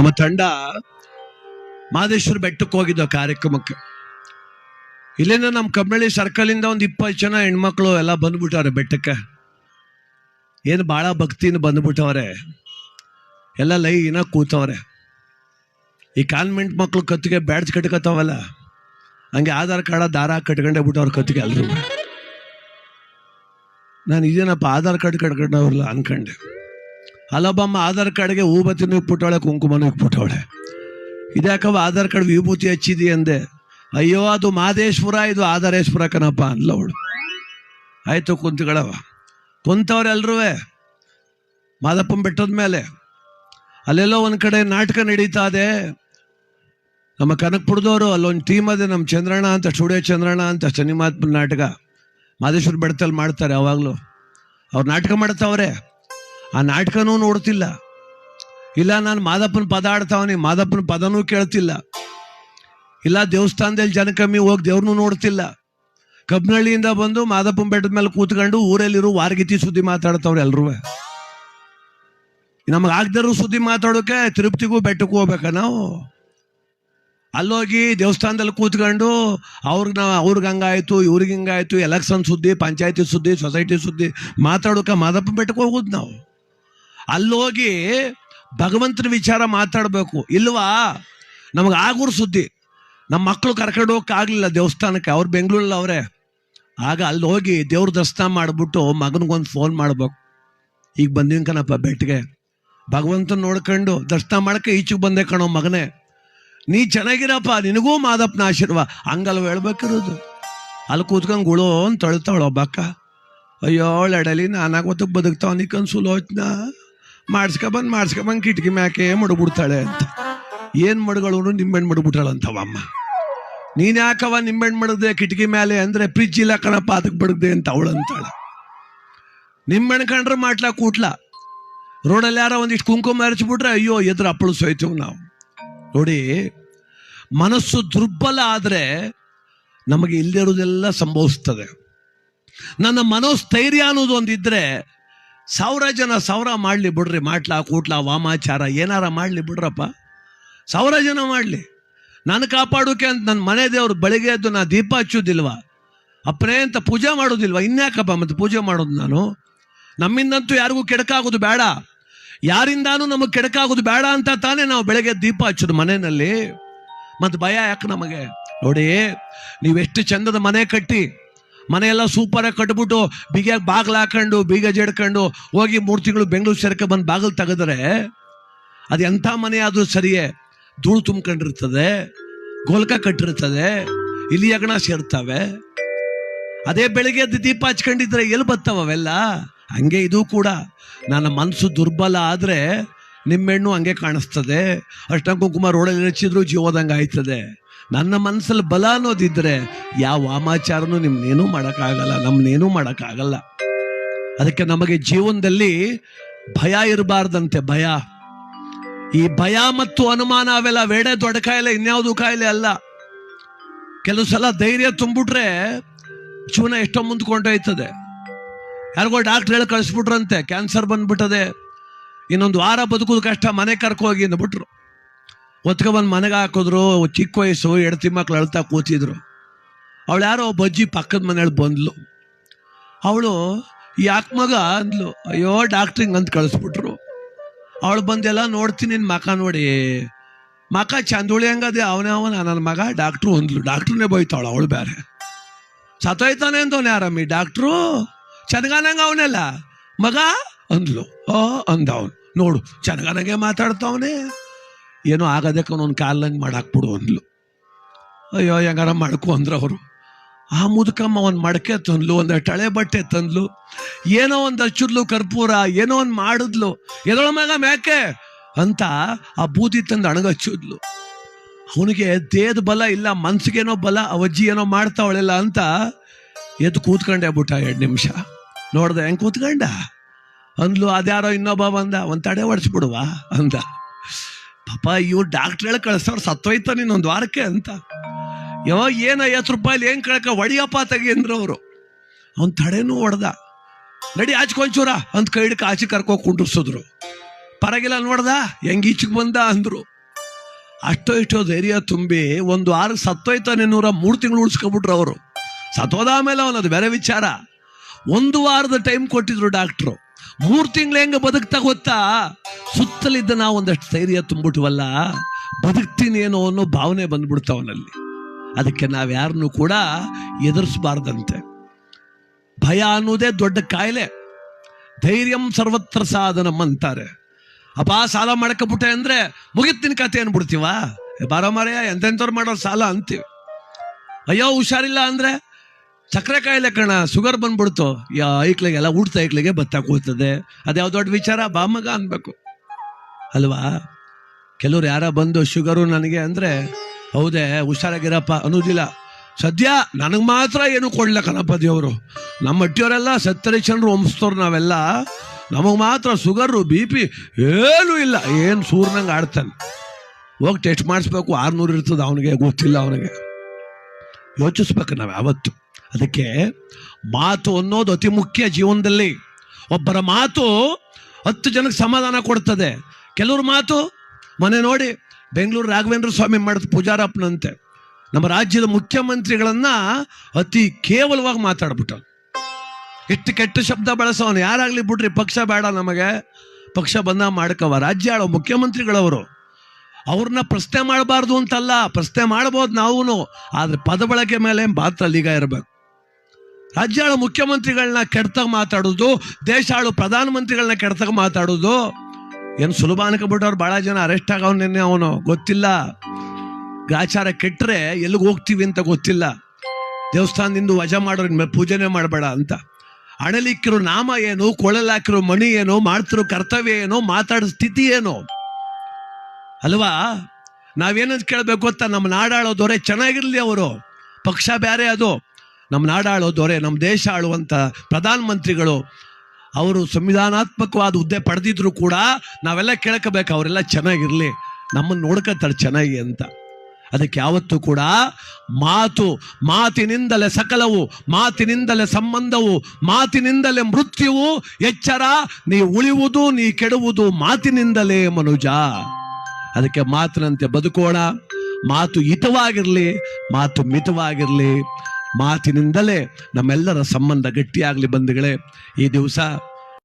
ನಮ್ಮ ತಂಡ ಮಾದೇಶ್ವರ ಬೆಟ್ಟಕ್ಕೆ ಹೋಗಿದ್ದ ಕಾರ್ಯಕ್ರಮಕ್ಕೆ. ಇಲ್ಲಿಂದ ನಮ್ಮ ಕಮ್ಮಳ್ಳಿ ಸರ್ಕಲ್ ಇಂದ ಒಂದು ಇಪ್ಪತ್ತು ಜನ ಹೆಣ್ಮಕ್ಳು ಎಲ್ಲ ಬಂದ್ಬಿಟ್ಟವ್ರೆ ಬೆಟ್ಟಕ್ಕೆ. ಏನು ಭಾಳ ಭಕ್ತಿಯಿಂದ ಬಂದ್ಬಿಟ್ಟವ್ರೆ. ಎಲ್ಲ ಲೈನ ಕೂತವ್ರೆ. ಈ ಕಾನ್ವೆಂಟ್ ಮಕ್ಕಳು ಕತ್ತಿಗೆ ಬ್ಯಾಡ್ಜ್ ಕಟ್ಕೋತಾವಲ್ಲ, ಹಂಗೆ ಆಧಾರ್ ಕಾರ್ಡ ದಾರ ಕಟ್ಕೊಂಡೇ ಬಿಟ್ಟವ್ರ ಕತ್ತಿಗೆ ಅಲ್ರು ನಾನು ಇದೇನಪ್ಪ, ಆಧಾರ್ ಕಾರ್ಡ್ ಕಟ್ಕೊಂಡವ್ರಲ್ಲ ಅನ್ಕಂಡೆ. ಅಲ್ಲೊಬ್ಬಮ್ಮ ಆಧಾರ್ ಕಾರ್ಡ್ಗೆ ಹೂಬತ್ತಿನೂ ಇಕ್ಬಿಟ್ಟವಳೆ ಕುಂಕುಮನೂ ಇಕ್ಬಿಟ್ಟವಳೆ ಇದ್ಯಾಕವ ಆಧಾರ್ ಕಾರ್ಡ್ ವಿಭೂತಿ ಹಚ್ಚಿದಿ ಅಂದೆ, ಅಯ್ಯೋ, ಅದು ಮಾದೇಶ್ವರ ಇದು ಆಧಾರೇಶ್ವರ ಕಣಪ್ಪ ಅನ್ಲ ಅವಳು. ಕುಂತಗಳವ ಕುಂತವ್ರೆಲ್ರೂ ಮಾದಪ್ಪನ ಬೆಟ್ಟದ ಮೇಲೆ. ಅಲ್ಲೆಲ್ಲೋ ಒಂದು ಕಡೆ ನಾಟಕ ನಡೀತಾ ಇದೆ. ನಮ್ಮ ಕನಕಪುರದವರು, ಅಲ್ಲೊಂದು ಟೀಮ್ ಅದೇ ನಮ್ಮ ಚಂದ್ರಣ್ಣ ಅಂತ, ಸ್ಟುಡಿಯೋ ಚಂದ್ರಣ್ಣ ಅಂತ ಶನಿಮಾತ್ಮನ ನಾಟಕ. ಮಾದೇಶ್ವರ ಬೆಟ್ಟದಲ್ಲಿ ಮಾಡ್ತಾರೆ ಅವಾಗಲೂ. ಅವ್ರು ನಾಟಕ ಮಾಡ್ತಾವ್ರೆ. ಆ ನಾಟಕನೂ ನೋಡ್ತಿಲ್ಲ. ಇಲ್ಲ, ನಾನು ಮಾದಪ್ಪನ ಪದ ಆಡ್ತಾವನಿ, ಮಾದಪ್ಪನ ಪದನೂ ಕೇಳ್ತಿಲ್ಲ. ಇಲ್ಲ, ದೇವಸ್ಥಾನದಲ್ಲಿ ಜನ ಕಮ್ಮಿ ಹೋಗಿ ದೇವ್ರನ್ನೂ ನೋಡ್ತಿಲ್ಲ. ಕಬ್ಬನಹಳ್ಳಿಯಿಂದ ಬಂದು ಮಾದಪ್ಪನ ಬೆಟ್ಟದ ಮೇಲೆ ಕೂತ್ಕೊಂಡು ಊರಲ್ಲಿರೋ ವಾರಗಿತಿ ಸುದ್ದಿ ಮಾತಾಡ್ತಾವ್ರೆ ಎಲ್ರೂ. ನಮಗೆ ಆಗ್ದರೂ ಸುದ್ದಿ ಮಾತಾಡೋಕೆ ತಿರುಪ್ತಿಗೂ ಬೆಟ್ಟಕ್ಕೂ ಹೋಗ್ಬೇಕ ನಾವು? ಅಲ್ಲೋಗಿ ದೇವಸ್ಥಾನದಲ್ಲಿ ಕೂತ್ಕೊಂಡು ಅವ್ರಿಗೆ ನಾವು ಅವ್ರಿಗೆ ಹಂಗಾಯ್ತು, ಇವ್ರಿಗೆ ಹಿಂಗಾಯ್ತು ಎಲೆಕ್ಷನ್ ಸುದ್ದಿ, ಪಂಚಾಯತಿ ಸುದ್ದಿ ಸೊಸೈಟಿ ಸುದ್ದಿ ಮಾತಾಡೋಕೆ ಮಾದಪ್ಪ ಬೆಟ್ಟಕ್ಕೆ ಹೋಗೋದು ನಾವು. ಅಲ್ಲೋಗಿ ಭಗವಂತನ ವಿಚಾರ ಮಾತಾಡಬೇಕು. ಇಲ್ವಾ? ನಮಗೆ ಆಗೂರು ಸುದ್ದಿ. ನಮ್ಮ ಮಕ್ಕಳು ಕರ್ಕೊಂಡು ಆಗಲಿಲ್ಲ ದೇವಸ್ಥಾನಕ್ಕೆ. ಅವ್ರು ಬೆಂಗಳೂರಲ್ಲಿ ಅವರೇ. ಆಗ ಅಲ್ಲಿ ಹೋಗಿ ದೇವ್ರ ದರ್ಶನ ಮಾಡಿಬಿಟ್ಟು ಮಗನಿಗೊಂದು ಫೋನ್ ಮಾಡ್ಬೇಕು. ಈಗ ಬಂದಿನ ಕಣಪ್ಪ ಬೆಟ್ಟಿಗೆ ಭಗವಂತನ ನೋಡ್ಕೊಂಡು ದರ್ಶನ ಮಾಡಕ್ಕೆ ಈಚೆಗೆ ಬಂದೆ ಕಣೋ ಮಗನೇ. ನೀ ಚೆನ್ನಾಗಿರಪ್ಪ, ನಿನಗೂ ಮಾದಪ್ಪನ ಆಶೀರ್ವಾದ. ಹಂಗಲ್ವ ಹೇಳ್ಬೇಕಿರೋದು? ಅಲ್ಲಿ ಕೂತ್ಕೊಂಡು ಗುಳು ಅಂತ ತೊಳ್ತಾವಳು ಒಬ್ಬಕ್ಕ. ಅಯ್ಯೋ ಎಡಲಿ ನಾನಾಗೊತ್ತಕ್ಕೆ ಬದುಕ್ತಾವ ನಿಕ್ಕನ್ ಸುಲೋಚನ ಮಾಡಿಸ್ಕೊಬಂದು ಮಾಡಿಸ್ಕೊಬಂದು ಕಿಟಕಿ ಮ್ಯಾಕೆ ಮಡಗ್ಬಿಡ್ತಾಳೆ ಅಂತ. ಏನು ಮಡಗಳು ನಿಂಬೆಣ್ಣು ಮಡಗ್ಬಿಟ್ಟಾಳಂತವಮ್ಮ ನೀನ್ ಯಾಕವ ನಿಂಬೆಣ್ಣು ಮಡಗ್ದೆ ಕಿಟಕಿ ಮೇಲೆ ಅಂದ್ರೆ ಫ್ರಿಜ್ ಇಲ್ಲ ಕಣಪ್ಪ ಅದಕ್ಕೆ ಬಡಗ್ದೆ ಅಂತ ಅವಳು ಅಂತಾಳೆ ನಿಂಬೆಣ್ಣು ಕಂಡ್ರೆ ಮಾಡ್ಲಾ ಕೂಟ್ಲ. ರೋಡಲ್ಲಿ ಯಾರೋ ಒಂದಿಷ್ಟು ಕುಂಕುಮ ಹರಿಸ್ಬಿಟ್ರೆ ಅಯ್ಯೋ ಎದುರು ಅಪ್ಪಳು ಸೋಯ್ತೀವಿ ನಾವು. ನೋಡಿ, ಮನಸ್ಸು ದುರ್ಬಲ ಆದರೆ ನಮಗೆ ಇಲ್ಲದಿರೋದೆಲ್ಲ ಸಂಭವಿಸ್ತದೆ. ನನ್ನ ಮನೋಸ್ಥೈರ್ಯ ಅನ್ನೋದು ಒಂದಿದ್ರೆ ಸಾವಿರ ಜನ ಸಾವಿರ ಮಾಡಲಿ ಬಿಡ್ರಿ, ಮಾಡ್ಲಾ ಕೂಟ್ಲಾ ವಾಮಾಚಾರ, ಏನಾರ ಮಾಡಲಿ ಬಿಡ್ರಪ್ಪ. ಸಾವಿರ ಜನ ಮಾಡಲಿ. ನಾನು ಕಾಪಾಡೋಕೆ ಅಂತ ನನ್ನ ಮನೆ ದೇವ್ರು ಬೆಳಿಗ್ಗೆ ಎದ್ದು ನಾ ದೀಪ ಹಚ್ಚೋದಿಲ್ವ? ಅಪ್ಪನೇ ಅಂತ ಪೂಜೆ ಮಾಡೋದಿಲ್ವಾ? ಇನ್ಯಾಕಪ್ಪ ಮತ್ತು ಪೂಜೆ ಮಾಡೋದು ನಾನು? ನಮ್ಮಿಂದಂತೂ ಯಾರಿಗೂ ಕೆಡಕಾಗೋದು ಬೇಡ. ಯಾರಿಂದಾನೂ ನಮಗೆ ಕೆಡಕಾಗೋದು ಬೇಡ ಅಂತ ತಾನೇ ನಾವು ಬೆಳಗ್ಗೆ ದೀಪ ಹಚ್ಚೋದು ಮನೆಯಲ್ಲಿ. ಮತ್ತು ಭಯ ಯಾಕೆ ನಮಗೆ? ನೋಡಿ, ನೀವೆಷ್ಟು ಚಂದದ ಮನೆ ಕಟ್ಟಿ ಮನೆಯೆಲ್ಲ ಸೂಪರಾಗಿ ಕಟ್ಬಿಟ್ಟು ಬೀಗ ಬಾಗಿಲು ಹಾಕೊಂಡು, ಬೀಗ ಜಡ್ಕೊಂಡು ಹೋಗಿ ಮೂರು ತಿಂಗಳು ಬೆಂಗಳೂರು ಸೇರ್ಕೆ ಬಂದು ಬಾಗಿಲು ತೆಗೆದ್ರೆ ಅದು ಎಂಥ ಮನೆ ಆದರೂ ಸರಿಯೇ, ಧೂಳು ತುಂಬ್ಕೊಂಡಿರ್ತದೆ, ಗೋಲ್ಕ ಕಟ್ಟಿರ್ತದೆ, ಇಲ್ಲಿ ಅಗಣ ಸೇರ್ತವೆ. ಅದೇ ಬೆಳಿಗ್ಗೆ ಎದ್ದು ದೀಪ ಹಚ್ಕೊಂಡಿದ್ರೆ ಎಲ್ಲಿ ಬರ್ತಾವ ಅವೆಲ್ಲ? ಹಂಗೆ ಇದು ಕೂಡ. ನನ್ನ ಮನಸ್ಸು ದುರ್ಬಲ ಆದರೆ ನಿಮ್ಮೆಣ್ಣು ಹಂಗೆ ಕಾಣಿಸ್ತದೆ. ಅಷ್ಟ ಕುಂಕುಮ ರೋಡಲ್ಲಿ ಹಚ್ಚಿದ್ರು ಜೀವದಂಗೆ ಆಯ್ತದೆ. ನನ್ನ ಮನಸ್ಸಲ್ಲಿ ಬಲ ಅನ್ನೋದಿದ್ರೆ ಯಾವ ವಾಮಾಚಾರನೂ ನಿಮ್ನೇನೂ ಮಾಡೋಕ್ಕಾಗಲ್ಲ ನಮ್ಮನ್ನೇನೂ ಮಾಡೋಕ್ಕಾಗಲ್ಲ. ಅದಕ್ಕೆ ನಮಗೆ ಜೀವನದಲ್ಲಿ ಭಯ ಇರಬಾರ್ದಂತೆ, ಭಯ. ಈ ಭಯ ಮತ್ತು ಅನುಮಾನ ಅವೆಲ್ಲ ವೇಡೆ ದೊಡ್ಡ ಕಾಯಿಲೆ, ಇನ್ಯಾವುದು ಕಾಯಿಲೆ ಅಲ್ಲ. ಕೆಲವು ಸಲ ಧೈರ್ಯ ತುಂಬಿಟ್ರೆ ಜೀವನ ಎಷ್ಟೋ ಮುಂದ್ಕೊಂಡೋಯ್ತದೆ ಯಾರಿಗೋ ಡಾಕ್ಟ್ರ್ ಹೇಳಿ ಕಳಿಸ್ಬಿಟ್ರಂತೆ, ಕ್ಯಾನ್ಸರ್ ಬಂದ್ಬಿಟ್ಟದೆ. ಇನ್ನೊಂದು ವಾರ ಬದುಕೋದು ಕಷ್ಟ, ಮನೆ ಕರ್ಕೋಗಿ ಅಂದ್ಬಿಟ್ರು. ಒತ್ಕೊಬಂದು ಮನೆಗೆ ಹಾಕಿದ್ರು, ಚಿಕ್ಕ ವಯಸ್ಸು ಎಡತಿ ಮಕ್ಳು ಅಳ್ತಾ ಕೂತಿದ್ರು. ಅವಳು ಯಾರೋ ಒಬ್ಬ ಅಜ್ಜಿ ಪಕ್ಕದ ಮನೇಲಿ ಬಂದ್ಲು. ಅವಳು ಯಾಕೆ ಮಗ ಅಂದ್ಲು. ಅಯ್ಯೋ ಡಾಕ್ಟ್ರಿಂಗ್ ಅಂತ ಕಳಿಸ್ಬಿಟ್ರು. ಅವಳು ಬಂದೆಲ್ಲ ನೋಡ್ತೀನಿ ನಿನ್ನ ಮಕ ನೋಡಿ. ಮಕ ಚಂದುಳಿ ಹಂಗದೆ ಅವನೇ ಅವನ ನನ್ನ ಮಗ, ಡಾಕ್ಟ್ರು ಅಂದ್ಲು. ಡಾಕ್ಟ್ರನ್ನೇ ಬೈತಾವಳು ಅವಳು ಬೇರೆ ಸತ್ತೋಯ್ತಾನೆ ಅಂದವನೇ ಆರಾಮಿ. ಡಾಕ್ಟ್ರು ಚಂದಗಾನಂಗ ಅವನೆಲ್ಲ. ಮಗ ಅಂದ್ಲು. ಓ ಅಂದ ಅವನು. ನೋಡು ಚಂದಗಾನಂಗೆ ಮಾತಾಡ್ತಾವನೆ. ಏನೋ ಆಗೋದಕ್ಕೆ ಅವನೊಂದು ಕಾಲಂಗೆ ಮಾಡಾಕ್ಬಿಡು ಅಂದ್ಲು. ಅಯ್ಯೋ, ಹೆಂಗಾರ ಮಾಡ್ಕೊ ಅಂದ್ರೆ ಅವರು. ಆ ಮುದುಕಮ್ಮ ಒಂದು ಮಡಕೆ ತಂದ್ಲು, ಒಂದು ಟಳೆ ಬಟ್ಟೆ ತಂದ್ಲು, ಏನೋ ಒಂದು ಹಚ್ಚಿದ್ಲು ಕರ್ಪೂರ, ಏನೋ ಒಂದು ಮಾಡಿದ್ಲು, ಎದೊಳ ಮಗ ಮ್ಯಾಕೆ ಅಂತ ಆ ಬೂದಿ ತಂದು ಅಣಗಚ್ಚಿದ್ಲು. ಅವನಿಗೆ ದೇಹದ ಬಲ ಇಲ್ಲ, ಮನ್ಸಿಗೇನೋ ಬಲ, ಅವಜ್ಜಿ ಏನೋ ಮಾಡ್ತಾವಳೆಲ್ಲ ಅಂತ ಎದ್ದು ಕೂತ್ಕೊಂಡೆ ಬಿಟ್ಟ ಎರಡು ನಿಮಿಷ. ನೋಡ್ದೆ, ಹೆಂಗೆ ಕೂತ್ಕೊಂಡ? ಅಂದ್ಲು, ಅದ್ಯಾರೋ ಇನ್ನೊಬ್ಬ ಬಂದ, ಒಂದು ತಡೆ ಹೊಡ್ಸ್ಬಿಡುವ ಅಂದ. ಪಾಪ ಇವ್ರು ಡಾಕ್ಟ್ರ್ ಹೇಳಿ ಕಳಿಸೋರು ಸತ್ತೋಯ್ತ ನೀನೊಂದು ವಾರಕ್ಕೆ ಅಂತ. ಯಾವ ಏನು ಐವತ್ತು ರೂಪಾಯಿಲಿ ಏನು ಕಳಕ ಒಡಿಯಪ್ಪ ತೆಗಿ ಅಂದ್ರು ಅವರು. ಅವ್ನ ತಡೆನೂ ಹೊಡೆದ. ನಡಿ ಆಚೆ ಕೊಂಚೂರ ಅಂತ ಕೈ ಆಚೆ ಕರ್ಕೊ ಕುಂಡ್ರಿಸಿದ್ರು. ಪರಗಿಲ್ಲ ನೋಡ್ದ, ಹೆಂಗೆ ಈಚೆಗೆ ಬಂದ ಅಂದ್ರು. ಅಷ್ಟೋ ಇಷ್ಟೋ ಧೈರ್ಯ ತುಂಬಿ ಒಂದು ವಾರ ಸತ್ತೋಯ್ತಾನೆ ನೂರ ಮೂರು ತಿಂಗಳು ಉಳಿಸ್ಕೊಬಿಟ್ರು ಅವರು. ಸತ್ತೋದ ಮೇಲೆ ಅವನದು ಬೇರೆ ವಿಚಾರ. ಒಂದು ವಾರದ ಟೈಮ್ ಕೊಟ್ಟಿದ್ರು ಡಾಕ್ಟ್ರು ಮೂರು ತಿಂಗಳು ಹೆಂಗೆ ಬದುಕ್ತಾ ಗೊತ್ತಾ? ಸುತ್ತಲಿದ್ದ ನಾವು ಒಂದಷ್ಟು ಧೈರ್ಯ ತುಂಬಿಟ್ವಲ್ಲ, ಬದುಕ್ತೀನಿ ಏನೋ ಅನ್ನೋ ಭಾವನೆ ಬಂದ್ಬಿಡ್ತು ಅವನಲ್ಲಿ ಅದಕ್ಕೆ ನಾವು ಯಾರನ್ನು ಕೂಡ ಎದುರಿಸಬಾರ್ದಂತೆ. ಭಯ ಅನ್ನೋದೇ ದೊಡ್ಡ ಕಾಯಿಲೆ. ಧೈರ್ಯಂ ಸರ್ವತ್ರ ಸಾಧನಂ ಅಂತಾರೆ. ಅಪ್ಪ ಸಾಲ ಮಾಡ್ಕೊಬಿಟ್ಟೆ ಅಂದ್ರೆ ಮುಗಿತಿನ ಕತೆ ಅನ್ಬಿಡ್ತೀವ? ಬಾರ ಮಾರಯ್ಯ ಎಂತೆಂಥವ್ರು ಮಾಡೋ ಸಾಲ ಅಂತೀವಿ. ಅಯ್ಯೋ, ಹುಷಾರಿಲ್ಲ ಅಂದ್ರೆ ಸಕ್ಕರೆ ಕಾಯಿಲೆ ಕಣ ಶುಗರ್ ಬಂದ್ಬಿಡ್ತು. ಯಾ, ಐಕ್ಳಿಗೆಲ್ಲ ಊಟ ಐಕ್ಳಿಗೆ ಬತ್ತ ಕೂತದೆ ಅದ್ಯಾವ ದೊಡ್ಡ ವಿಚಾರ? ಬಾಮಗ ಅನ್ಬೇಕು. ಅಲ್ವಾ? ಕೆಲವ್ರು ಯಾರ ಬಂದು ಶುಗರು ನನಗೆ ಅಂದ್ರೆ, ಹೌದೇ, ಹುಷಾರಾಗಿರಪ್ಪ ಅನ್ನೋದಿಲ್ಲ. ಸದ್ಯ ನನಗೆ ಮಾತ್ರ ಏನು ಕೊಡ್ಲ ಕಣಪ್ಪ ದೇವರು. ನಮ್ಮ ಅಟ್ಟಿಯವರೆಲ್ಲ ಜನರು ವಂಶದವ್ರು ನಾವೆಲ್ಲ. ನಮಗೆ ಮಾತ್ರ ಶುಗರು ಬಿ ಪಿ ಏನೂ ಇಲ್ಲ. ಏನು ಸೂರ್ನಂಗೆ ಆಡ್ತಾನೆ. ಹೋಗಿ ಟೆಸ್ಟ್ ಮಾಡಿಸ್ಬೇಕು. ಆರ್ನೂರು ಇರ್ತದೆ ಅವನಿಗೆ, ಗೊತ್ತಿಲ್ಲ ಅವನಿಗೆ. ಯೋಚಿಸ್ಬೇಕು ನಾವು ಯಾವತ್ತು. ಅದಕ್ಕೆ ಮಾತು ಅನ್ನೋದು ಅತಿ ಮುಖ್ಯ ಜೀವನದಲ್ಲಿ. ಒಬ್ಬರ ಮಾತು ಹತ್ತು ಜನಕ್ಕೆ ಸಮಾಧಾನ ಕೊಡ್ತದೆ. ಕೆಲವ್ರ ಮಾತು ಮನೆ ನೋಡಿ, ಬೆಂಗಳೂರು ರಾಘವೇಂದ್ರ ಸ್ವಾಮಿ ಮಾಡಿದ ಪೂಜಾರಪ್ಪನಂತೆ. ನಮ್ಮ ರಾಜ್ಯದ ಮುಖ್ಯಮಂತ್ರಿಗಳನ್ನ ಅತಿ ಕೇವಲವಾಗಿ ಮಾತಾಡ್ಬಿಟ್ಟ ಎಷ್ಟು ಕೆಟ್ಟ ಶಬ್ದ ಬಳಸೋನು, ಯಾರಾಗ್ಲಿ ಬಿಡ್ರಿ, ಪಕ್ಷ ಬೇಡ ನಮಗೆ. ಪಕ್ಷ ಬಂದ ಮಾಡ್ಕವ. ರಾಜ್ಯ ಆಳೋ ಮುಖ್ಯಮಂತ್ರಿಗಳವರು. ಅವ್ರನ್ನ ಪ್ರಶ್ನೆ ಮಾಡಬಾರ್ದು ಅಂತಲ್ಲ, ಪ್ರಶ್ನೆ ಮಾಡ್ಬೋದು ನಾವು ಆದ್ರೆ ಪದ ಬಳಕೆ ಮೇಲೆ ಮಾತ್ರ ಲೀಗ ಇರಬೇಕು. ರಾಜ್ಯ ಆಳೋ ಮುಖ್ಯಮಂತ್ರಿಗಳನ್ನ ಕೆಡ್ತಾಗ ಮಾತಾಡೋದು, ದೇಶಾಳು ಪ್ರಧಾನಮಂತ್ರಿಗಳನ್ನ ಕೆಡ್ತಾಗ ಮಾತಾಡೋದು. ಏನು ಸುಲಭ ಬಿಟ್ಟವ್ರು ಭಾಳ ಜನ ಅರೆಸ್ಟ್ ಆಗವ್ ನಿನ್ನೆ ಅವನು, ಗೊತ್ತಿಲ್ಲ. ಗಾಚಾರ ಕೆಟ್ಟರೆ ಎಲ್ಲಿಗೆ ಹೋಗ್ತೀವಿ ಅಂತ ಗೊತ್ತಿಲ್ಲ. ದೇವಸ್ಥಾನದಿಂದ ವಜಾ ಮಾಡೋರು ಪೂಜೆನೇ ಮಾಡಬೇಡ ಅಂತ. ಅಣಲಿಕ್ಕಿರೋ ನಾಮ ಏನು, ಕೊಳಲಾಕಿರೋ ಮಣಿ ಏನು, ಮಾಡ್ತಿರೋ ಕರ್ತವ್ಯ ಏನು, ಮಾತಾಡೋ ಸ್ಥಿತಿ ಏನು? ಅಲ್ವಾ? ನಾವೇನಂತ ಕೇಳಬೇಕು ಗೊತ್ತಾ? ನಮ್ಮ ನಾಡಾಳೋ ದೊರೆ ಚೆನ್ನಾಗಿರ್ಲಿ ಅವರು. ಪಕ್ಷ ಬೇರೆ ಅದು. ನಮ್ಮ ನಾಡಾಳೋ ದೊರೆ, ನಮ್ಮ ದೇಶ ಆಳುವಂಥ ಪ್ರಧಾನಮಂತ್ರಿಗಳು, ಅವರು ಸಂವಿಧಾನಾತ್ಮಕವಾದ ಹುದ್ದೆ ಪಡೆದಿದ್ರು ಕೂಡ ನಾವೆಲ್ಲ ಕೇಳ್ಕೋಬೇಕು, ಅವರೆಲ್ಲ ಚೆನ್ನಾಗಿರಲಿ, ನಮ್ಮನ್ನು ನೋಡ್ಕೊತಾರೆ ಚೆನ್ನಾಗಿ ಅಂತ. ಅದಕ್ಕೆ ಯಾವತ್ತೂ ಕೂಡ ಮಾತು, ಮಾತಿನಿಂದಲೇ ಸಕಲವು, ಮಾತಿನಿಂದಲೇ ಸಂಬಂಧವು, ಮಾತಿನಿಂದಲೇ ಮೃತ್ಯುವು, ಎಚ್ಚರ, ನೀ ಉಳಿಯುವುದು ನೀ ಕೆಡುವುದು ಮಾತಿನಿಂದಲೇ ಮನುಜ. ಅದಕ್ಕೆ ಮಾತಿನಂತೆ ಬದುಕೋಣ, ಮಾತು ಹಿತವಾಗಿರಲಿ, ಮಾತು ಮಿತವಾಗಿರಲಿ. ಮಾತಿನಿಂದಲೇ ನಮ್ಮೆಲ್ಲರ ಸಂಬಂಧ ಗಟ್ಟಿಯಾಗಲಿ ಬಂಧುಗಳೇ ಈ ದಿವಸ